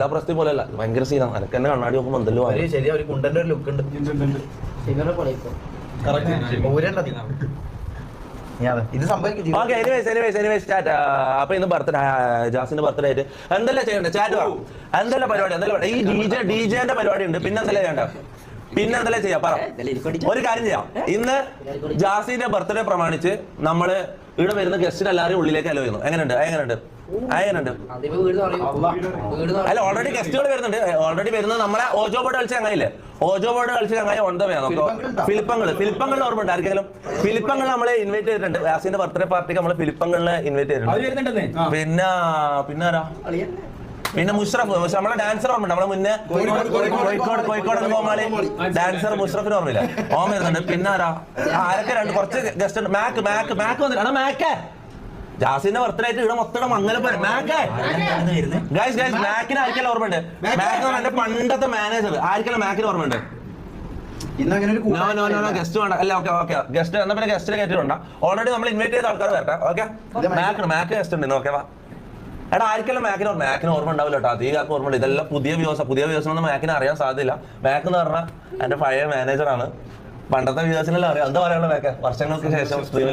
എല്ലാ പ്രശ്നം പോലെ അല്ല ഭയങ്കര സീനാണ് എനിക്ക് എന്നെ കണ്ണാടി നോക്കുമ്പോൾ എന്തെല്ലോ ഒരു ശരിയാ ഒരു കുണ്ടന്റെ ഒരു ലുക്ക് ഉണ്ട്. ഇത് സംഭവിക്കും okay anyways anyways anyways chat അപ്പൊ ഇന്ന് ബർത്ത്ഡേ ജാസിന്റെ ബർത്ത്ഡേ ആയിട്ട് എന്തെല്ലാം ചെയ്യണ്ടേ? ചാറ്റ് വാ എന്തെല്ലാം പരിപാടി എന്തെല്ലാം? ഈ ഡി ജെ ഡി ജെന്റെ പരിപാടി ഉണ്ട്. പിന്നെ എന്തെല്ലാം ചെയ്യണ്ട? പിന്നെ എന്തെല്ലാം ചെയ്യാം? പറ. ഒരു കാര്യം ചെയ്യാം. ഇന്ന് ജാസിന്റെ ബർത്ത്ഡേ പ്രമാണിച്ച് നമ്മൾ ഇവിടെ വരുന്ന ഗസ്റ്റിന് എല്ലാവരും ഉള്ളിലേക്ക് അലോ ചെയ്യുന്നു. എങ്ങനെയുണ്ട്? എങ്ങനെയുണ്ട്? പറയും അല്ല. ഓൾറെഡി ഗസ്റ്റുകൾ വരുന്നുണ്ട്. ഓൾറെഡി വരുന്നത് നമ്മളെ ഓജോ ബോർഡ് കളിച്ച ചങ്ങായില്ലേ ഓജോ ബോർഡ് കളിച്ച ചങ്ങായി ഓൺ ദ വേ നോക്കാം ഫിലിപ്പങ്ങൾ ഫിലിപ്പങ്ങൾ ഓർമ്മയുണ്ട് ആർക്കെങ്കിലും? ഫിലിപ്പങ്ങൾ നമ്മളെ ഇൻവൈറ്റ് ചെയ്തിട്ടുണ്ട്. വാസിന്റെ ബർത്ത്ഡേ പാർട്ടിക്ക് നമ്മളെ ഫിലിപ്പങ്ങളിനെ ഇൻവൈറ്റ് ചെയ്തിട്ടുണ്ട്. പിന്നെ പിന്നെ ആരാ? പിന്നെ മുഷ്റഫ്. മുഷ- നമ്മളെ ഡാൻസർ ഓർമ്മയുണ്ട്. നമ്മളെ മുന്നേ കോഴിക്കോട് കോഴിക്കോട് കോമാളി ഡാൻസർ മുഷ്റഫിന് ഓർമ്മയില്ല. ഓർമ്മ വരുന്നുണ്ട്. പിന്നെ ആരാ? ആരൊക്കെ രണ്ട് കുറച്ച് ഗസ്റ്റ് ഉണ്ട്. മാക്ക് മാക്ക് മാക്ക് വന്നിട്ടുണ്ട്. മാക്ക്. ജാസിന്റെ ബർത്ത്ഡേ ആയിട്ട് ഇവിടെ മൊത്തം മംഗല ഗൈസ് ഗൈസ് മാക്കിന് ആർക്കെല്ലാം ഓർമ്മയുണ്ട്? മാക്ക് എന്റെ പണ്ടത്തെ മാനേജർ ആർക്കെല്ലാം മാക്കിന് ഓർമ്മയുണ്ട്? ഗസ്റ്റ് വേണ്ട. അല്ല ഓക്കെ ഓക്കെ ഗസ്റ്റ് എന്നാ പിന്നെ ഗസ്റ്റിനെ കയറ്റിട്ടുണ്ട് ഓൾറെഡി നമ്മൾ ഇൻവൈറ്റ് ചെയ്ത ആൾക്കാർ വരട്ടെ ഓക്കെ മാക്ക് മാക്ക് ഗസ്റ്റ് ഉണ്ട് ഓക്കെ വാ. എടാ ആർക്കെല്ലാം മാക്കിന് ഓർമ്മ? മാക്കിന് ഓർമ്മ ഉണ്ടാവില്ല കേട്ടോ. അധികം ഓർമ്മ ഉണ്ട് ഇതെല്ലാം പുതിയ വ്യൂസ് പുതിയ വ്യൂസ് ഒന്നും മാക്കിന് അറിയാൻ സാധ്യതയില്ല. മാക്ക് എന്ന് പറഞ്ഞാൽ എന്റെ പഴയ മാനേജറാണ് പണ്ടത്തെ വ്യൂസിനെല്ലാം അറിയാം? എന്താ പറയാനുള്ള വേക്ക വർഷങ്ങൾക്ക് ശേഷം യു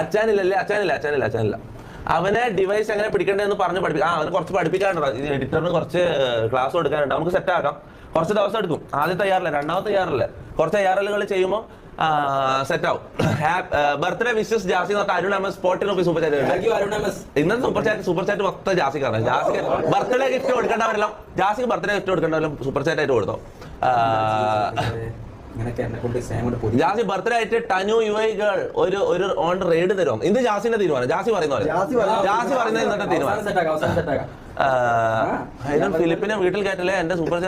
അച്ഛനില്ലല്ലേ? അച്ഛനില്ല അച്ഛനില്ല അച്ഛനില്ല. അവനെ ഡിവൈസ് എങ്ങനെ പിടിക്കണ്ടെന്ന് പറഞ്ഞ് പഠിപ്പിക്കാം ആ അവന് കുറച്ച് പഠിപ്പിക്കാനുണ്ടോ? എഡിറ്ററിന് കുറച്ച് ക്ലാസ് കൊടുക്കാനുണ്ട്. നമുക്ക് സെറ്റ് ആക്കാം. കുറച്ച് ദിവസം എടുക്കും. ആദ്യം തയ്യാറല്ല രണ്ടാമത്തെ തയ്യാറില്ല കുറച്ച് തയ്യാറലുകൾ ചെയ്യുമ്പോൾ സെറ്റ് ആവും. ബർത്ത്ഡേ വിഷസ് ജാസി എന്ന് പറഞ്ഞാൽ അരുൺ എം എസ് സ്പോട്ടിന് ഓഫീസ് സൂപ്പർ ചാറ്റ് ഇന്നത്തെ സൂപ്പർ ചാറ്റ് സൂപ്പർ ചാറ്റ് മൊത്തം ജാസിക്കാണ് ജാസി ബർത്ത്ഡേ ഗിഫ്റ്റ് കൊടുക്കേണ്ടവരെല്ലാം ജാസിക്ക് ബർത്ത്ഡേ ഗിഫ്റ്റ് കൊടുക്കേണ്ടവരെല്ലാം സൂപ്പർ ചാറ്റ് ആയിട്ട് കൊടുത്തോ. ജാസി ബർത്ത്ഡേ ആയിട്ട് ടനു യു ഐ ഗേൾ ഒരു ഒരു ഓൺ റെയ്ഡ് തരും ഇത് ജാസിന്റെ തീരുമാനം. ജാസി പറയുന്ന പോലെ. ജാസി പറയുന്നത് ഇന്നത്തെ തീരുമാനം. ഫിലിപ്പിനെ വീട്ടിൽ കയറ്റല്ലേ? എന്റെ സൂപ്പർ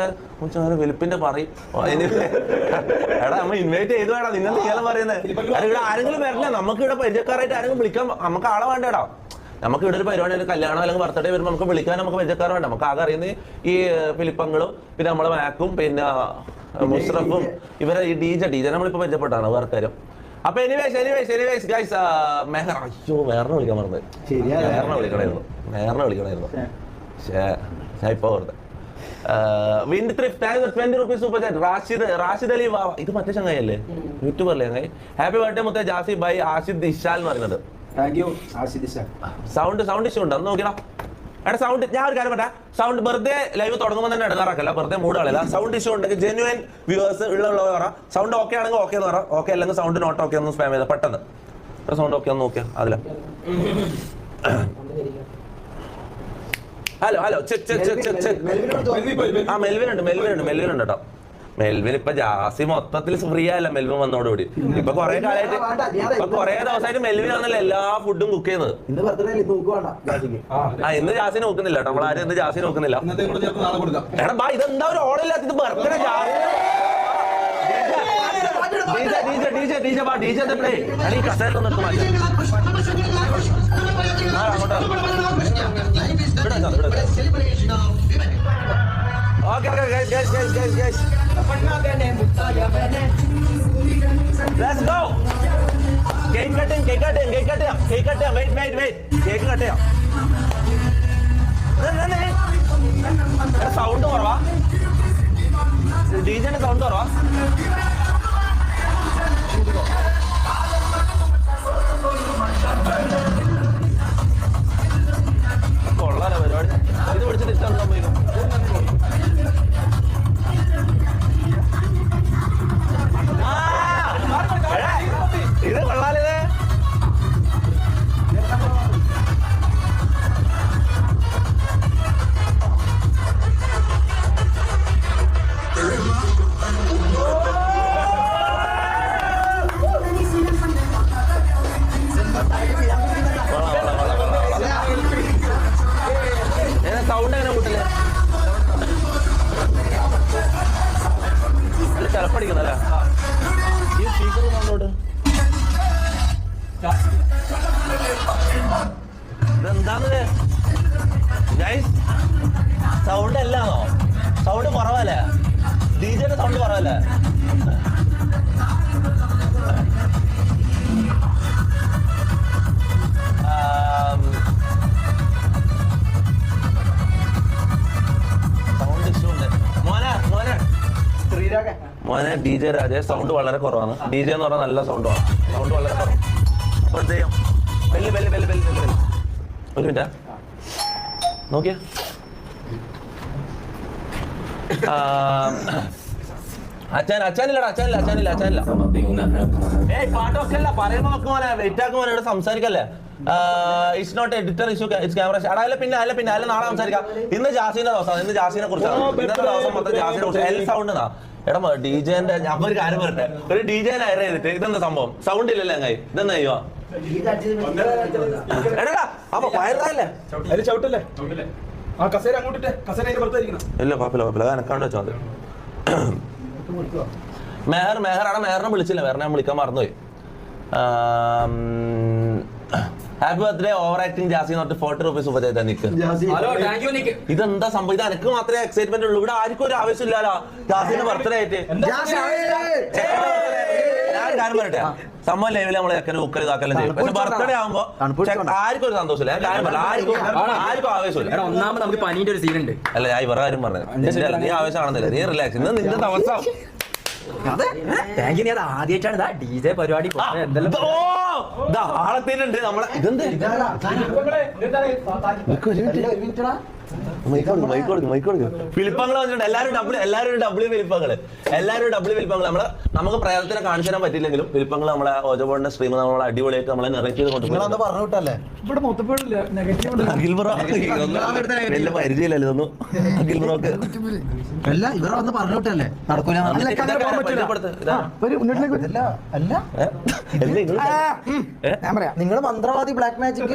സ്റ്റാർ ഫിലിപ്പിന്റെ പറയും എടാ നമ്മൾ ഇൻവൈറ്റ് ചെയ്തു വേടാ നിങ്ങൾ നീളം പറയുന്നത് ഇവിടെ ആരെങ്കിലും വരില്ല. നമുക്ക് ഇവിടെ പരിചയക്കാരായിട്ട് ആരെങ്കിലും വിളിക്കാൻ നമുക്ക് ആളെ വേണ്ടടാ നമുക്ക് ഇവിടെ ഒരു പരിപാടി ഒരു കല്യാണം അല്ലെങ്കിൽ ബർത്ത്ഡേ വരുമ്പോൾ നമുക്ക് വിളിക്കാൻ നമുക്ക് പരിചയക്കാർ വേണ്ട? നമുക്ക് ആകെ അറിയുന്നത് ഈ ഫിലിപ്പങ്ങളും പിന്നെ നമ്മളെ മാക്കും പിന്നെ മുസ്റഫും ഇവരെ ഈ ഡീജ ഡീജ നമ്മളിപ്പോ പരിചയപ്പെട്ടാണ് വേർക്കാരും അപ്പൊ anyways anyways anyways guys Meher അയ്യോ വേറെ വിളിക്കാൻ മറന്നത് ശരിയാ. വേറെ വിളിക്കണമായിരുന്നു വേറെ വിളിക്കണമായിരുന്നു ഇപ്പൊ ഓർത്തെ wind thrift twenty rupees super chat Rashid Rashid Ali വാവ ഇത് മറ്റേ ചങ്ങായല്ലേ യൂട്യൂബല്ലേ ചങ്ങായി? ഹാപ്പി ബർത്ത്ഡേ മുത്തേ ജാസി ബൈ ആഷിദ് ഇഷാൽ എന്ന് പറയുന്നത്. സൗണ്ട് സൗണ്ട് ഇഷ്യൂ ഉണ്ട്. അന്ന് നോക്കിയടാ. എടാ സൗണ്ട് ഞാൻ ഒരു കാര്യം പറയാം സൗണ്ട് വെറുതെ ലൈവ് തുടങ്ങുമ്പോൾ തന്നെ എടുക്കാറാക്കല്ല വെറുതെ മൂഡ് കളയില്ല സൗണ്ട് ഇഷ്യൂ ഉണ്ടെങ്കിൽ ജെന്യുവൻ വ്യൂവേഴ്സ് ഉള്ള ഉള്ളവർ പറ. സൗണ്ട് ഓക്കെ ആണെങ്കിൽ ഓക്കെ എന്ന് പറ. ഓക്കെ അല്ലെങ്കിൽ സൗണ്ട് നോട്ട് ഓക്കെ ഒന്ന് സ്പാം ചെയ്താൽ പെട്ടെന്ന്. സൗണ്ട് ഓക്കെ ഒന്ന് നോക്കിയാ. അതില. Hello hello check check check check check ആ മെൽവിൻ ഉണ്ട് മെൽവിൻ ഉണ്ട് മെൽവിൻ ഉണ്ട് കേട്ടോ മെൽവിൻ ഇപ്പൊ ജാസി മൊത്തത്തിൽ ഫ്രീ ആയല്ല മെൽവിൻ വന്നോടുകൂടി ഇപ്പൊ കൊറേ കാലമായിട്ട് ഇപ്പൊ കൊറേ ദിവസമായിട്ട് മെൽവിൻ ആണല്ലോ എല്ലാ ഫുഡും കുക്ക് ചെയ്യുന്നത്. ഇന്ന് ബർത്ത്ഡേ അല്ലേ നോക്ക് വേണ്ട ജാസിക്ക്. ആ ഇന്ന് ജാസി നോക്കുന്നില്ല കേട്ടോ ആരും ഇന്ന് ജാസി നോക്കുന്നില്ല ഇന്നത്തെ കൂടെ ചേർത്ത് നാളെ കൊടുക്കാം. എടാ ബാ ഇതെന്താ ഒരു ഇത് birthday Jassi DJ DJ DJ ബാ ഡീജെ പ്ലേ അടി കസേര നിർത്തി മാറ്റി. ആ അങ്ങോട്ട് ഇവിടെ വെച്ചോ, ഇവിടെ വെച്ചോ. Okay okay guys guys guys guys guys let's go cake cut cake cut cake cut cake cut wait wait wait cake cut ചെയ്യാം സൗണ്ട് കുറവാ സൗണ്ട് എങ്ങനെ കൂട്ടില്ല ചിലപ്പടിക്കുന്നല്ലേ ഈ സ്പീക്കർ അങ്ങോട്ട് ഇതെന്താന്ന് ഗൈസ് സൗണ്ട് അല്ലാന്നോ സൗണ്ട് കുറവല്ലേ ഡിജെയുടെ സൗണ്ട് കുറവല്ലേ മോനെ ഡി ജെ രാജ സൗണ്ട് വളരെ കുറവാണ്. ഡി ജെ എന്ന് പറഞ്ഞാൽ നല്ല സൗണ്ടാണ് സൗണ്ട് വളരെ കുറവ് അപ്പോൾ എന്ത് ചെയ്യും? Bell bell bell bell bell bell ഒരു മിനിറ്റാ. നോക്കിയേ. അച്ഛൻ അച്ഛനില്ലടാ അച്ഛനില്ല അച്ഛനില്ല അച്ഛനില്ല ഏയ് പാട്ടൊക്കെ അല്ല. പറയുമ്പോ നോക്ക് മോനെ വെയിറ്റ് ആക്കും മോനെ ഇവിടെ സംസാരിക്കല്ലേ? It's not editor issue it's camera അല്ല പിന്നെ അല്ല പിന്നെ അല്ല നാളെ സംസാരിക്കാം. ഇന്ന് ജാസിന്റെ ദിവസമാണ്. ഇന്ന് ജാസിനെ കുറിച്ചാണ്. ഇന്നത്തെ ദിവസം മൊത്തം ജാസിനെ കുറിച്ച് എൽ സൗണ്ട് എന്നാ എടാ ഡി ജെന്റെ ഞാൻ ഒരു കാര്യം പറയട്ടെ ഒരു ഡി ജെ ഹയർ ചെയ്തിട്ട് ഇതെന്താ സംഭവം? സൗണ്ട് ഇല്ലല്ലേ അങ്ങായി ഇതെന്താ ചെയ്യുവാ? എടാ അപ്പൊ പയർത്താല്ലേ അതിൽ ചവിട്ടല്ലേ? ആ കസേര അങ്ങോട്ടിട്ടെ. കസേര ഇല്ല കുഴപ്പമില്ല കുഴപ്പമില്ല എനക്കാണ്ട് വെച്ചാൽ മതി. മെഹർ മെഹർ ആണ് മെഹറിനെ വിളിച്ചില്ല. മെഹറിനെ വിളിക്കാൻ മറന്നുപോയി. Happy birthday over acting Jassi എന്ന് പറഞ്ഞിട്ട് ഫോർട്ടി റുപ്പീസ് സൂപ്പർ ചെയ്താൽ Nick. Jassi hello thank Nick. ഇതെന്താ സംഭവം? ഇത് എനിക്ക് മാത്രമേ എക്സൈറ്റ്മെന്റ് ഉള്ളൂ. ഇവിടെ ആർക്കും ഒരു ആവശ്യമില്ലല്ലോ ജാസിന്റെ ബർത്ത്ഡേ ആയിട്ട്. ജാസി ഞാൻ പറയട്ടെ? സംഭവം ലൈവിൽ നമ്മൾ ചെക്കന് കുക്കൽ ഇതാക്കെല്ലാം ചെയ്യും. പക്ഷെ ബർത്ത്ഡേ ആകുമ്പോ ആർക്കും ഒരു സന്തോഷമില്ല. ആർക്കും ആർക്കും ആവശ്യമില്ല. ഒന്നാമത് നമുക്ക് പനീന്റെ ഒരു സീൻ ഉണ്ട്. അല്ല ഞാൻ ഇവരുടെ കാര്യം പറഞ്ഞത്. നീ ആവശ്യമാണെന്നില്ല. നീ റിലാക്സ് ഇന്ന് നിന്റെ ദിവസം താങ്ക് അത് ആദ്യമായിട്ടാണ് ഇതാ ഡി ജെ പരിപാടി ആ, ഇത് ഓ, ദാ ആളെത്തിയിട്ടുണ്ട് നമ്മളെ. ഇതെന്ത്? ഫിലിപ്പങ്ങൾ വന്നിട്ടുണ്ട്. എല്ലാവരും ഡബിൾ എല്ലാവരും ഡബിൾ ഫിലിപ്പങ്ങൾ എല്ലാവരും ഡബിൾ ഫിലിപ്പങ്ങൾ നമ്മൾ നമുക്ക് പ്രേതത്തിനെ കാണിച്ചു തരാൻ പറ്റില്ലെങ്കിലും ഫിലിപ്പങ്ങൾ നമ്മളെ ഓജോബോണിന്റെ സ്ട്രീം നമ്മളെ അടിപൊളിയായിട്ട് നമ്മളെ നിറയ്ക്ക് ചെയ്ത് നിങ്ങളന്ന് കൊണ്ടുപോകും പറഞ്ഞു വിട്ടല്ലേ? ഇവിടെ മൊത്തപ്പോഴില്ല നെഗറ്റീവ് അഖിൽ ബ്രോ. വലിയ പരിചയമില്ലല്ലോ ഇതൊന്നും. അഖിൽ ബ്രോക്ക്. അല്ല ഇവർ വന്ന് പറഞ്ഞു വിട്ടല്ലേ? നടക്കൂല നിങ്ങൾ? ഞാൻ പറയാം. നിങ്ങൾ മന്ത്രവാദി ബ്ലാക്ക് മാജിക്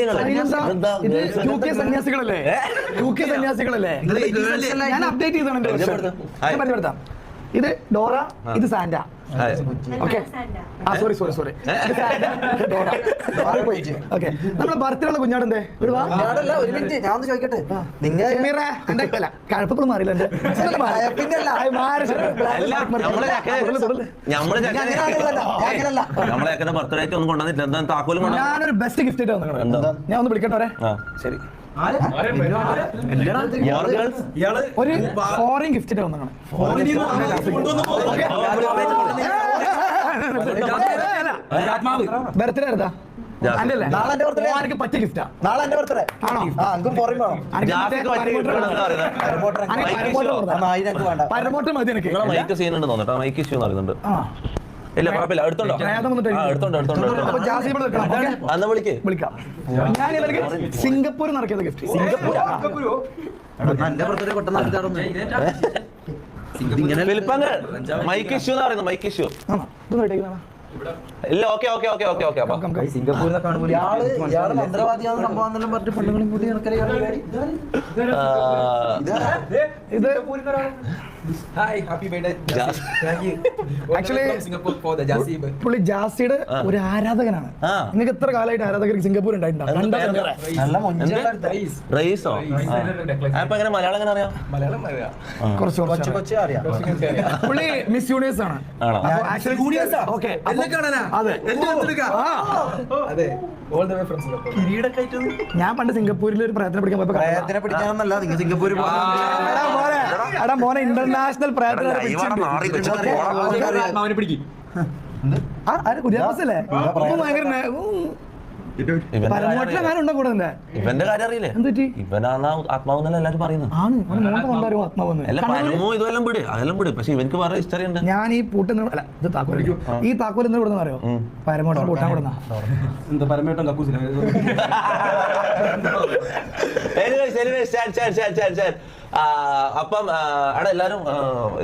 നിങ്ങൾ? സന്യാസികളല്ലേ? ഏ? യു കെ സന്യാസികളല്ലേ? ഞാൻ അപ്ഡേറ്റ് ചെയ്താണ് ഇത് ഡോറ ഇത് സാന്റ. ഓക്കെ. ആ സോറി സോറി സോറി ഓക്കെ. നമ്മുടെ ബർത്ത്ഡേ കുഞ്ഞാടന്റെ ചോദിക്കട്ടെ? നിങ്ങൾ കഴപ്പപ്പോഴും മാറിയില്ല എന്റെ ഞാനൊരു ബെസ്റ്റ് ഗിഫ്റ്റ് ആയിട്ട് ഞാൻ ഒന്ന് വിളിക്കട്ടെ ശരി. ഒരു ഫോറിൻ ഗിഫ്റ്റ് വന്നാണ് ബർത്ത്ഡേ വേണ്ട. പരമോട്ട് മതി എനിക്ക് മൈക്ക് സീൻ ഉണ്ട് തോന്നിട്ടോ മൈക്ക് ഇഷ്യൂ ഇല്ല കുഴപ്പമില്ല. എടുത്തോണ്ടോ എടുത്തോണ്ട് എടുത്തോണ്ട് അന്ന് വിളിക്ക്. വിളിക്കാം. ഞാൻ ഇവർക്ക് സിംഗപ്പൂർ നടക്കിയത് ഗിഫ്റ്റ് സിംഗപ്പൂർ മൈക്ക് ഇഷ്യൂ എന്ന് പറയുന്നത്? Mike issue. ഇല്ല okay okay okay okay okay അപ്പൊ. സിംഗപ്പൂരിനെ കാണുമ്പോൾ സംഭവം പെണ്ണുങ്ങളും കൂടി ഇത് hi happy birthday Jas. Actually Singapore for the Jaseeb പുള്ളി ജാസിയുടെ. ഒരു ആരാധകനാണ്. നിങ്ങൾക്ക് എത്ര കാലമായിട്ട് ആരാധകർ സിംഗപ്പൂർ റൈസോ അപ്പൊ എങ്ങനെ മലയാളം എങ്ങനെ അറിയാം? മലയാളം അറിയാം. കുറച്ച് കുറച്ച് കൊച്ചു അറിയാം. പുള്ളി മിസ് യൂണിവേഴ്സ് ആണ്. ആണോ? ഓക്കെ എന്നെ കാണാനാ? അതെ. അതെ. All the way from Singapore കിരീടൊക്കെ ആയിട്ട് ഞാൻ പണ്ട് സിംഗപ്പൂരിൽ ഒരു പ്രയത്നം പഠിക്കാൻ പോയപ്പോ കണ്ടതാ. പ്രയത്തിനെ പിടിക്കാനൊന്നല്ല നിങ്ങൾ സിംഗപ്പൂരിൽ എടാ മോനെ എടാ. മോനെ ഇന്റർനാഷണൽ പ്രയത്നം പിടിക്കും ഭയങ്കര. ഇവന്റെ കാര്യം അറിയില്ലേ? ഇവനാന്നാ ആത്മാവെന്നല്ല എല്ലാരും പറയുന്നത്? വിട് അതെല്ലാം വിട്. പക്ഷെ ഇവനക്ക് വേറെ ഹിസ്റ്ററി ഉണ്ട്. ഞാൻ ഈ പൂട്ടുന്ന അല്ല ഇത് താക്കോൽ ഈ താക്കോൽ എന്ന് കൊടുക്കുന്ന അറിയോ. പരമോട്ടം പൂട്ടാൻ കൊടുന്ന എന്താ പരമേട്ടൻ കക്കൂസില്ല അപ്പം അവിടെ എല്ലാരും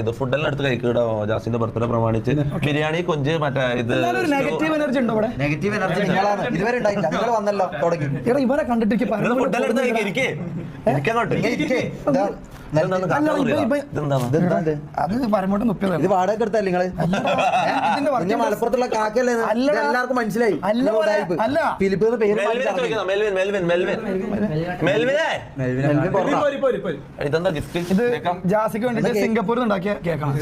ഇത് ഫുഡെല്ലാം എടുത്ത് കഴിക്കൂടോ ജാസിന്റെ ബർത്ത്ഡേ പ്രമാണിച്ച്. ബിരിയാണി കൊഞ്ച് മറ്റേ ഇത് നെഗറ്റീവ് എനർജി ഉണ്ടോ ഇവിടെ? നെഗറ്റീവ് എനർജി ഇതുവരെ ഉണ്ടായില്ല നിങ്ങൾ വന്നല്ലോ തുടങ്ങി. എടാ ഇവരെ കണ്ടിട്ട് എനിക്ക് അത് പരമോട്ട് ഇത്. മലപ്പുറത്തുള്ള കാക്കല്ലേ എല്ലാവർക്കും മനസ്സിലായി. അല്ല ഇത് ജാസിക്ക് സിംഗപ്പൂരിൽ കേക്കാണ്.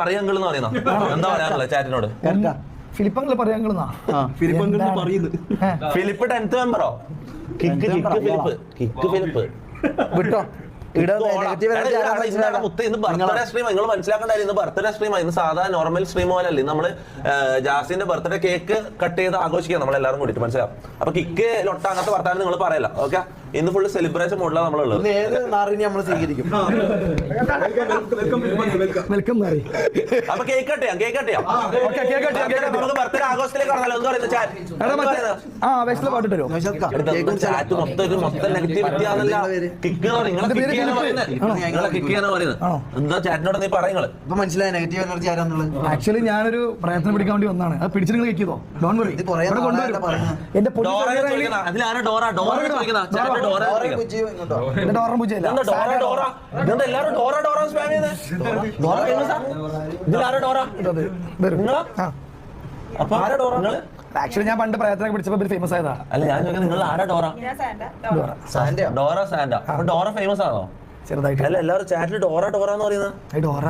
പറയാ എന്താ ചാറ്റിനോട്? ഫിലിപ്പങ്ങൾ പറയാൻ Philip tenth മെമ്പറോ kick kick Philip kick Philip വിട്ടോ. ബർത്ത്ഡേ സ്ട്രീമാണ് ഇന്ന് സാധാ നോർമൽ സ്ട്രീം പോലല്ലേ നമ്മൾ ജാസിന്റെ ബർത്ത്ഡേ കേക്ക് കട്ട് ചെയ്ത് ആഘോഷിക്കുക നമ്മളെല്ലാരും കൂടിയിട്ട്. മനസ്സിലാവും അപ്പൊ കിക്ക് ലൊട്ട അങ്ങനത്തെ വർത്താനം നിങ്ങൾ പറയല്ല. ഓക്കെ ഇന്ന് ഫുള്ള് സെലിബ്രേഷൻ മോഡലാണ് നമ്മളുള്ളത്. ഏത് നാറിനെ നമ്മൾ സ്വീകരിക്കും? വെൽക്കം നാറി. അപ്പൊ കേക്കട്ടെ കേക്കട്ടെ കേക്ക് കേക്ക് എന്ന് ചാറ്റ് ആ ചാറ്റ് നെഗറ്റിവിറ്റി കിക്ക് കിക്ക് പറയുന്നത്? എന്താ നീ ഇപ്പൊ മനസ്സിലായ നെഗറ്റീവ് എനർജി ആക്ച്വലി ഞാനൊരു പ്രയത്നം പിടിക്കാൻ വേണ്ടി വന്നാണ്. അത് പിടിച്ചു നിങ്ങൾ കേൾക്കിയതോ ഡോൺ വറി അതിലാണ് ഡോറ ഡോറ? ആക്ച്വലി ഞാൻ പണ്ട് പ്രയത്നം പിടിച്ചപ്പോ ഫേമസ് ആയതാ. അല്ല ഞാൻ നിങ്ങൾ ആരാ ഡോറ? ഡോറ. ഡോറ. ഫേമസ് ആണോ? ചെറുതായിട്ട്. അല്ല എല്ലാവരും ചാറ്റിൽ ഡോറ ഡോറ എന്ന് പറയുന്നത്? ഡോറ.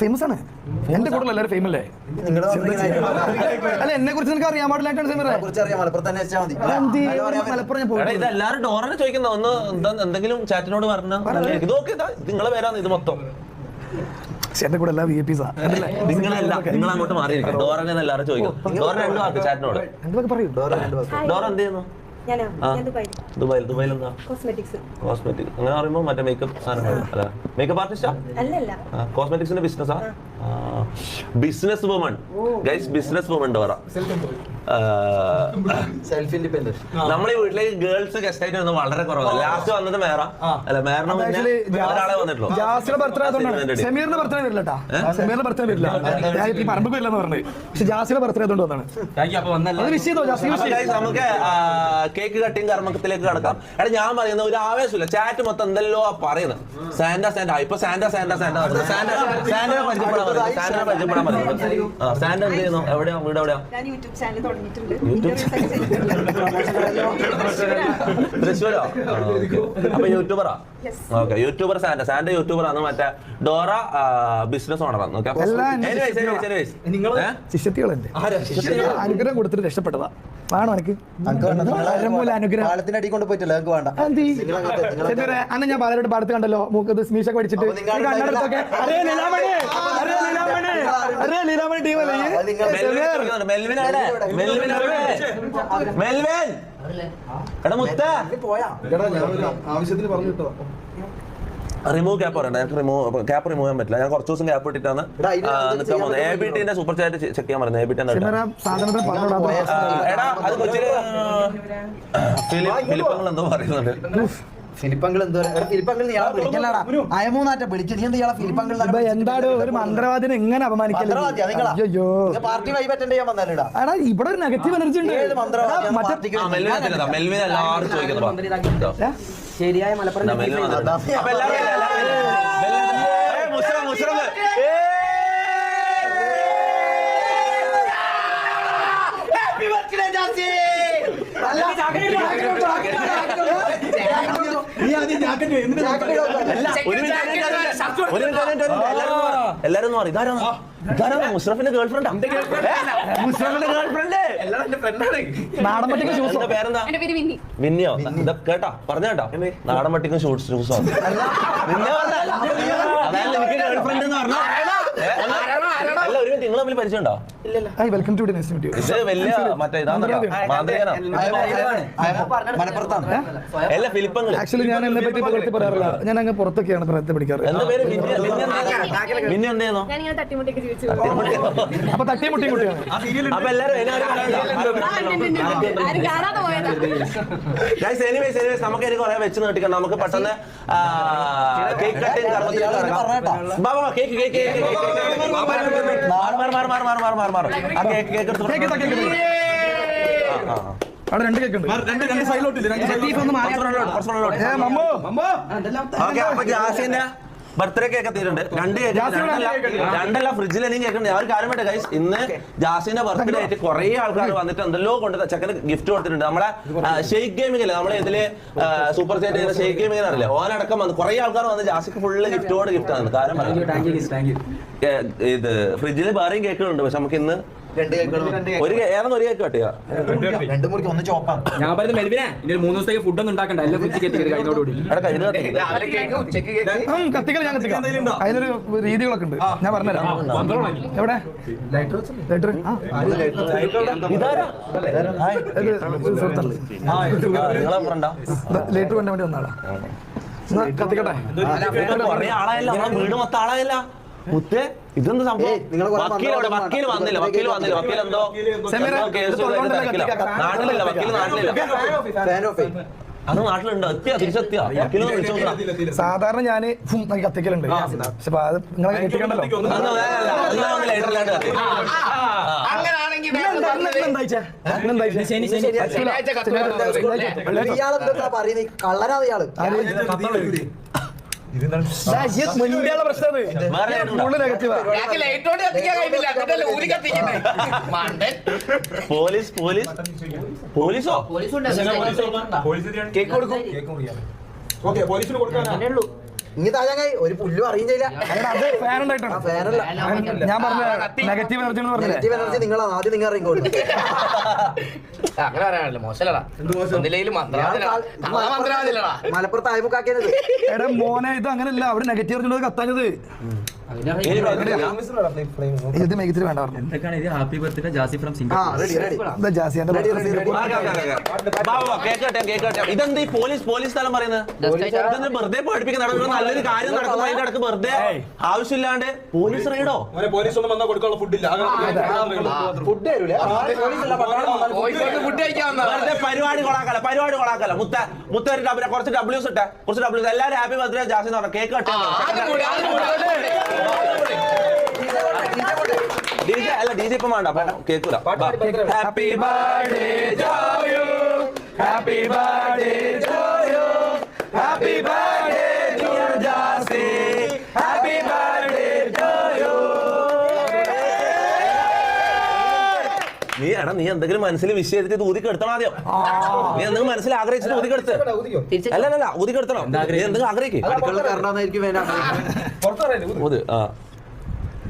ഫേമസ്? ആണ് എന്റെ കൂടെ എല്ലാവരും ഫേമ അല്ലേ അല്ല? എന്നെ കുറിച്ച് നിനക്ക് അറിയാൻ പാടില്ലായിട്ടാണ് ഡോറിനെ ചോദിക്കുന്ന. ഒന്ന് എന്തെങ്കിലും ചാറ്റിനോട് പറഞ്ഞു. ഇതൊക്കെ നിങ്ങളെ പേരാണ് ഇത് മൊത്തം. എന്റെ കൂടെ എല്ലാ വി പി നിങ്ങളല്ല നിങ്ങൾ അങ്ങോട്ട് മാറി ഡോറിനെ എല്ലാവരും ചോദിക്കും. ഡോറിനെ രണ്ടു വാക്ക് ചാറ്റിനോട്. രണ്ട് വാക്ക്. പറയൂ ഡോറ എന്ത് ചെയ്യുന്നു? ദുബായിൽ. ദുബായിൽ എന്താ? കോസ്മെറ്റിക്സ് കോസ്മെറ്റിക്സ് അങ്ങനെ പറയുമ്പോൾ മറ്റേ മേക്കപ്പ് സാധനങ്ങൾ അല്ല? മേക്കപ്പ് ആർട്ടിസ്റ്റാ കോസ്മെറ്റിക്സിന്റെ ബിസിനസ്സാ business woman guys business woman Dora self independent നമ്മളെ വീട്ടിലേക്ക് ഗേൾസ് ഗസ്റ്റ് ആയിട്ട് വന്നത് വളരെ കുറവാണ് ലാസ്റ്റ് വന്നത് മേറ അല്ല മേറിന് മുന്നേ ഒരാളെ വന്നിട്ടുള്ളൂ. ജാസിന്റെ ബർത്ത്ഡേ സമീറിന്റെ ബർത്ത്ഡേ വരില്ല കേട്ടാ സെമീറിന്റെ ബർത്ത്ഡേ വരില്ല. ഞാൻ ഈ പറമ്പ് വരില്ലെന്ന് പറഞ്ഞത് പക്ഷെ ജാസിന്റെ ബർത്ത്ഡേ ആയതുകൊണ്ട് വന്നാണ്. അത് വിഷ് ചെയ്തോ? ജാസി അപ്പൊ നമുക്ക് കേക്ക് കട്ടിങ് കർമ്മത്തിലേക്ക് കടക്കാം. എടാ ഞാൻ പറയുന്ന ഒരു ആവേശമില്ല. ചാറ്റ് മൊത്തം എന്തല്ലോ പറയുന്നത്. സാന്റ സാന്റ ഇപ്പൊ Santa Santa Santa Santa Santa പരിചയപ്പെടാൻ സ്റ്റാൻഡ് ചെയ്യുന്നു? യൂട്യൂബറാ യൂട്യൂബർ സാൻഡ. സാൻഡ യൂട്യൂബർ ആണ്. മറ്റേ ഡോറ ബിസിനസ് ഓണർ ആണ്. ഓക്കെ അനുഗ്രഹം കൊടുത്തിട്ട് രക്ഷപ്പെട്ടതാ. അന്ന് ഞാൻ ബാലരോട് പാടത്ത് കണ്ടല്ലോ. മൂക്കത്ത് സ്മീഷൊക്കെ പഠിച്ചിട്ട് ആവശ്യത്തിന് പറഞ്ഞു കേട്ടോ. റിമൂവ് ക്യാപ്പ് പറയണ്ട എനിക്ക് റിമൂവ് ക്യാപ്പ് റിമൂവ് ചെയ്യാൻ പറ്റില്ല. ഞാൻ കുറച്ച് ദിവസം ക്യാപ്പ് ഇട്ടിട്ടാണ് എ ബി ടിന്റെ സൂപ്പർ ചാറ്റ് ചെക്ക് ചെയ്യാൻ പറയുന്നത് എ ബി ടി എടാ അത് ഫിലിപ്പങ്ങൾ എന്തോ പറയുന്നുണ്ട്. ഒരു ഇവിടെ ഒരു നെഗറ്റീവ് എനർജി ഉണ്ട്. മറ്റേ ശരിയായ മലപ്പുറം എല്ലാരും എല്ലാവരും മുസ്ലിം മുസ്ലിം എല്ലാരും ഇതാരാ മുസ്റഫിന്റെ ഗേൾഫ്രണ്ട് മുസ്റഫിന്റെ ഗേൾഫ്രണ്ട് നാടൻ പട്ടിക്ക് ഷൂസോ എന്റെ പേര് വിന്നി കേട്ടാ. പറഞ്ഞ കേട്ടാ. നാടൻ പട്ടിക്കും ഷൂട്ട് ഷൂസോ നിന്നെ പറഞ്ഞ അതായത് എനിക്ക് ഗേൾഫ്രണ്ട് എന്ന് പറഞ്ഞാ ഏ? അല്ല ഒരു മിനിറ്റ് നിങ്ങൾ തമ്മിൽ പരിചയമുണ്ടോ ഹായ് വെൽക്കം ടു ഇത് വലിയ മറ്റേ ഇതാണല്ലോ മലപ്പുറത്താണ് ആക്ച്വലി ഞാൻ എന്നെ പറ്റി പുറത്ത് പറയാറില്ല ഞാൻ അങ്ങ് പുറത്തൊക്കെയാണ് പ്രായത്തെ പിടിക്കാറ് എന്താ പേര് മിന്നി ജീവിച്ചു അപ്പൊ തട്ടിമുട്ടി കുട്ടിയാണ് അപ്പൊ എല്ലാരും എനിവേസ് എനിവേസ് നമുക്ക് എനിക്ക് കുറെ വെച്ച് നീട്ടിക്കണം നമുക്ക് പെട്ടെന്ന് കേക്ക് കട്ടിങ് കർമ്മത്തിലേക്ക് കേക്ക് കേക്ക് കേക്ക് കേക്ക് മാറി മാർ മാറി മാറി മാറി മാറി മാറി മാറി. ആ കേക്ക് കേക്ക് എടുത്തു അവിടെ രണ്ട് കേക്ക് ഉണ്ട് രണ്ട് രണ്ട് സൈഡിലോട്ടില്ല രണ്ട് സൈഡിലോട്ട് കുറച്ചുകൂടെ കുറച്ചുകൂടെ ഓക്കെ അപ്പൊ ജാസിന്റെ ബർത്ത്ഡേ കേക്ക് എത്തിയിട്ടുണ്ട് രണ്ട് കേക്ക് രണ്ടല്ല ഫ്രിഡ്ജിൽ എനിക്ക് കേൾക്കുന്നുണ്ട് ഞാൻ ഒരു കാര്യം വേണ്ട ഗൈസ് ഇന്ന് ജാസിന്റെ ബർത്ത്ഡേ ആയിട്ട് കുറെ ആൾക്കാർ വന്നിട്ട് എന്തെല്ലോ കൊണ്ട് ചെക്കന് ഗിഫ്റ്റ് കൊടുത്തിട്ടുണ്ട്. നമ്മളെ ഷെയ്ക്ക് ഗെയിമിംഗ് അല്ലേ? നമ്മളെ ഇതിൽ സൂപ്പർ ചാറ്റ് ചെയ്ത ഷെയ്ക്ക് ഗെയിമിംഗ് അറിയില്ലേ? ഓനടക്കം വന്ന് കുറെ ആൾക്കാർ വന്ന് ജാസിക്ക് ഫുള്ള് ഗിഫ്റ്റോട് ഗിഫ്റ്റ് ആണ്. കാരണം ഇത് ഫ്രിഡ്ജിൽ വേറെയും കേക്കുകളുണ്ട്. പക്ഷെ നമുക്ക് ഇന്ന് രണ്ട് കേക്ക് ഒരു കേ- ഒരു കേക്ക് കട്ടിയാ രണ്ട് മുറിക്ക് ഒന്ന് ചോപ്പാണ് ഞാൻ പറയുന്നത് മെൽവിനെ ഇനി ഒരു മൂന്ന് ദിവസത്തേക്ക് ഫുഡ് ഒന്നും ഉണ്ടാക്കണ്ട. എല്ലാം ഫ്രിഡ്ജ് കെട്ടി കഴിഞ്ഞോടുകൂടി കത്തിക്കൽ ഞാൻ കത്തിക്കാം. അതിനൊരു രീതികളൊക്കെ ഉണ്ട്. ഞാൻ പറഞ്ഞുതരാം. എവിടെ? Lighter lighter. കൊണ്ടാൻ വേണ്ടി വന്നാടാ എന്നാ കത്തിക്കട്ടെ? കൊറേ ആളായല്ല. വീട് മൊത്തം ആളായല്ല. മുത്തേ ഇതെന്ത് സംഭവം? ഏയ്, വക്കീൽ അവിടെ വക്കീൽ വന്നില്ല വക്കീൽ വന്നില്ല. വക്കീൽ എന്തോ. നാട്ടിലില്ല വക്കീൽ നാട്ടിലില്ല. ഫാൻ ഓഫ് അത് നാട്ടിലുണ്ടോ എത്തിയ തിരിച്ചെത്തിയാ. വിളിച്ചു സാധാരണ ഞാൻ കത്തിക്കലുണ്ട്. പക്ഷെ അത് നിങ്ങളെ പറയുന്നത് കള്ളനാണ് ഇയാൾ. മുൻപേയുള്ള പ്രശ്നം? നെഗറ്റീവാ പോലീസ് പോലീസ്. പോലീസോ? കേക്ക് കൊടുക്കും. ഓക്കെ പോലീസിന് കൊടുക്കാനാ? ഇനി താഴാങ്ങായി ഒരു പുല്ലും അറിയും ചെയ്യില്ല അത് ഫാൻ ഉണ്ടായിട്ടുണ്ട്. ഫാനല്ല ഞാൻ പറഞ്ഞ നെഗറ്റീവ് എനർജി എന്ന് പറഞ്ഞില്ലേ. നെഗറ്റീവ് എനർജി നിങ്ങൾ ആദ്യം നിങ്ങൾ അറിയിക്കോളൂ. അങ്ങനെ പറയാനല്ലോ മോശമല്ലടാ. മലപ്പുറത്ത് ആയപ്പോ എടാ മോനെ ഇത് അങ്ങനെയല്ല അവിടെ നെഗറ്റീവ് എനർജി കത്താഞ്ഞത്. ഇത് മെഗറ്റീവ് വേണ്ട പറഞ്ഞു. എന്തൊക്കെയാണ് ഇത്? Happy birthday Jassi from Singapore. Ready ready. എന്താ ജാസിയാന്റെ Ready, ready, ready. ആ, ഓക്കേ, ഓക്കേ, ഓക്കേ. വാ, വാ, കേക്ക് കെട്ടാം, കേക്ക് കെട്ടാം. ഇതെന്ത് ഈ പോലീസ് പോലീസ് സ്ഥലം പറയുന്നത്? ഇതെന്ത് വെറുതെ പഠിപ്പിക്കുന്ന ഇവിടെ നല്ലൊരു കാര്യം അതിന്റെ അടുത്ത് വെറുതെ ആവശ്യമില്ലാണ്ട് പോലീസ് റെയ്ഡോ പോലീസ് ഒന്നും വന്നാൽ കൊടുക്കാനുള്ള ഫുഡില്ല ഫുഡ് വെറുതെ പരിപാടി കൊളാക്കല പരിപാടി കൊളാക്കല മുത്ത മുത്ത ഒരു കുറച്ച് ഡബ്ല്യൂസ് ഇട്ടെ കുറച്ച് ഡബ്ല്യൂസ് എല്ലാവരും ഹാപ്പി ബർത്ത്ഡേ ജാസി എന്ന് പറഞ്ഞു കേക്ക് കട്ട് അല്ല ഡി ജെ ഇപ്പം വേണ്ട അപ്പൊ happy birthday happy birthday happy എടാ നീ എന്തെങ്കിലും മനസ്സിൽ വിഷ് ചെയ്തിട്ട് ഊതിക്കെടുത്തണം ആദ്യം. നീ എന്തെങ്കിലും മനസ്സിൽ ആഗ്രഹിച്ചിട്ട് ഊതിക്കെടുത്ത് അല്ല അല്ല, ഊതി ഊതിക്കെടുത്തണം നീ എന്തെങ്കിലും ആഗ്രഹിക്കും?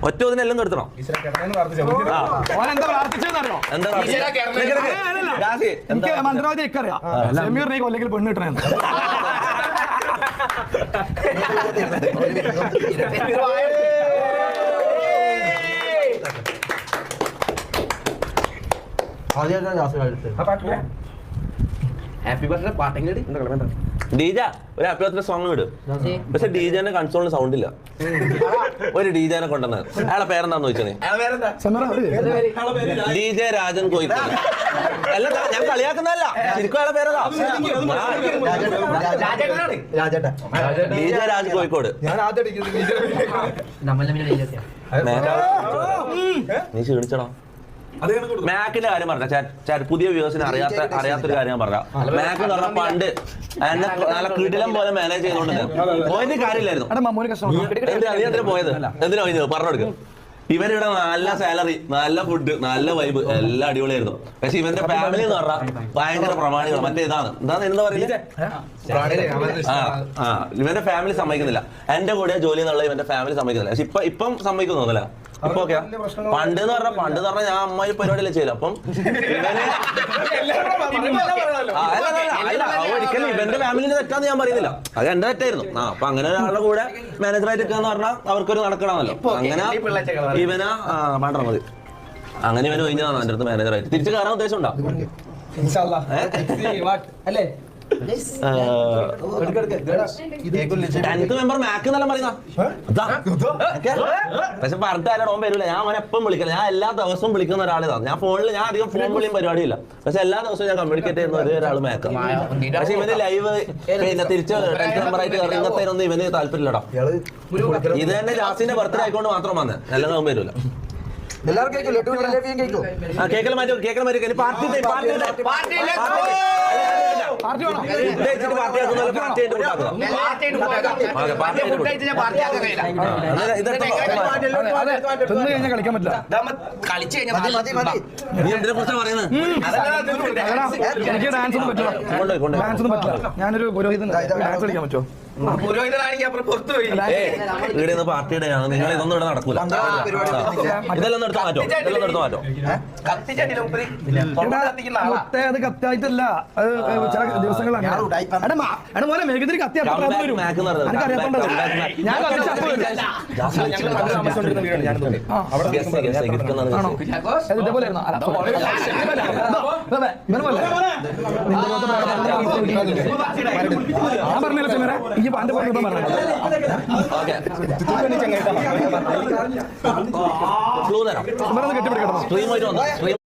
ഒറ്റ ഊതിനെല്ലാം കെടുത്തണം. ആ. ഓൻ എന്താ പ്രാർത്ഥിച്ചതെന്നറിയോ എന്താ ഈശ്വരാ കേറണേ. നിക്ക് നിക്ക്. ജാസി, എന്താ എനിക്ക് മന്ത്രവാദി എനിക്കറിയാം സെമീറിനെ കൊല്ലെങ്കിൽ പെണ്ണ് കിട്ടണേ ആദ്യമായിട്ടാണ് ജാസ് എടുത്തത് ഹാപ്പി ബർത്ത്ഡേ പാട്ടെങ്കിലും ഡീജ ഒരു ഹാപ്പി ബർത്ത്ഡേ സോങ് ഇട്. പക്ഷെ ഡീജന്റെ കൺസോളിന് സൗണ്ട് ഇല്ല. ഒരു ഡീജനെ കൊണ്ടുവന്നത് അയാളെ പേരെന്താന്ന് ചോദിച്ചത് സെമീറ ഡി ജെ രാജൻ. കോഴിക്കോട് അല്ല ഞാൻ കളിയാക്കുന്നതല്ല. ശരിക്കും അയാളെ പേരതാ രാജേട്ടൻ. ഡി ജെ രാജ് കോഴിക്കോട് ഞാൻ ആദ്യം നമ്മളെ പിന്നെ വെയിലെത്തിയാ നീ ക്ഷീണിച്ചടാ. മാക്കിന്റെ കാര്യം പറഞ്ഞ പുതിയ വ്യൂസിന് അറിയാത്ത അറിയാത്തൊരു കാര്യം ഞാൻ പറഞ്ഞ മാക്ക് എന്ന് പറഞ്ഞ പണ്ട് എന്നെ നല്ല കിടിലം പോലെ മാനേജ് ചെയ്തോണ്ട് പോയത് കാര്യമില്ലായിരുന്നു. എടാ മമ്മൂന് കഷ്ടം. എന്തിനാ പോയത്? എന്തിനാ പോയത്? പറഞ്ഞു കൊടുക്കും. ഇവനിവിടെ നല്ല സാലറി നല്ല ഫുഡ് നല്ല വൈബ് എല്ലാം അടിപൊളിയായിരുന്നു. പക്ഷെ ഇവന്റെ ഫാമിലി എന്ന് പറഞ്ഞാൽ ഭയങ്കര പ്രമാണികൾ മറ്റേ ഇതാണ്. എന്താണ് എന്താ പറയുന്നത് ആ ഇവന്റെ ഫാമിലി സമ്മതിക്കുന്നില്ല. എന്റെ കൂടെ ജോലി എന്നുള്ള ഇവന്റെ ഫാമിലി സമ്മതിക്കുന്നില്ല. പക്ഷെ ഇപ്പൊ ഇപ്പം സമ്മതിക്കുന്നു സമ്മതിക്കുന്നില്ല ഇപ്പൊ പണ്ട് എന്ന് പറഞ്ഞ പണ്ട് എന്ന് പറഞ്ഞ ഞാൻ അമ്മായി പരിപാടിയല്ലേ ചെയ്യില്ല അപ്പം അല്ല, ഒരിക്കലും ഇവന്റെ ഫാമിലിന്റെ തെറ്റാന്ന് ഞാൻ പറയുന്നില്ല. അത് എന്റെ തെറ്റായിരുന്നു. ആ അപ്പൊ അങ്ങനെ ഒരാളുടെ കൂടെ മാനേജറായിട്ട് നിൽക്കാന്ന് പറഞ്ഞാൽ അവർക്കൊരു നടക്കണമല്ലോ. അങ്ങനെ ഇവനാ ആ മതി. അങ്ങനെ ഇവന് ഒഴിഞ്ഞതാണ് എന്റെ അടുത്ത് മാനേജറായിട്ട് തിരിച്ചു കയറാൻ ഉദ്ദേശം ഉണ്ടോ അല്ലേ? മെമ്പർ? പക്ഷെ പറഞ്ഞിട്ട് ഓൻ വരില്ല ഞാൻ അവനെ എപ്പം വിളിക്കില്ല ഞാൻ എല്ലാ ദിവസവും വിളിക്കുന്ന ഒരാളാണ് ഞാൻ ഫോണിൽ ഞാൻ അധികം ഫോൺ വിളിയും പരിപാടിയില്ല പക്ഷെ എല്ലാ ദിവസവും ഞാൻ കമ്മ്യൂണിക്കേറ്റ് ചെയ്യുന്ന ഒരേ ഒരാൾ മാക്ക് പക്ഷെ ഇവന് ലൈവ് പിന്നെ തിരിച്ച് ടെൻത്ത് മെമ്പർ ആയിട്ട് ഇറങ്ങുന്നതിനൊന്നും ഇവന് താല്പര്യമില്ലടാ ഇത് തന്നെ ജാസിന്റെ ബർത്ത്ഡേ ആയിക്കൊണ്ട് മാത്രം വന്നേ നല്ലതാവും അവൻ എല്ലാവർക്കും കേൾക്കും ലഡു ജിലേബിയും കേൾക്കും? കേക്കൽ മാറ്റി കേക്കൽ മാറ്റി പാർട്ടി പാർട്ടി. പാർട്ടി പാർട്ടി കളിക്കാൻ പറ്റില്ല. കളിച്ചു മതി. മതി മതി. നീ എന്തിനെ പറയുന്നത്? അതെടാ, എനിക്ക് ഡാൻസ് ഒന്നും പറ്റില്ല. ഡാൻസ് ഒന്നും പറ്റില്ല. ഞാനൊരു പുരോഹിതൻ. ഡാൻസ് കളിക്കാൻ പറ്റുമോ? ഇവിടെ നിന്ന് പാർട്ടിയുടെ നിങ്ങൾ ഇതൊന്നും ഇവിടെ നടക്കൂല ഇതെല്ലാം എടുത്ത് മാറ്റോ ഇതെല്ലാം എടുത്ത് മാറ്റോ അത് കത്തായിട്ടല്ല അത് ചില ദിവസങ്ങൾ മേഘതിരി കത്തി ഇതേപോലെ. ഞാൻ പറഞ്ഞില്ല സമീറ ഈ പോലെ ഇപ്പം പറഞ്ഞു ഒന്ന് കെട്ടിപ്പിടിക്കണം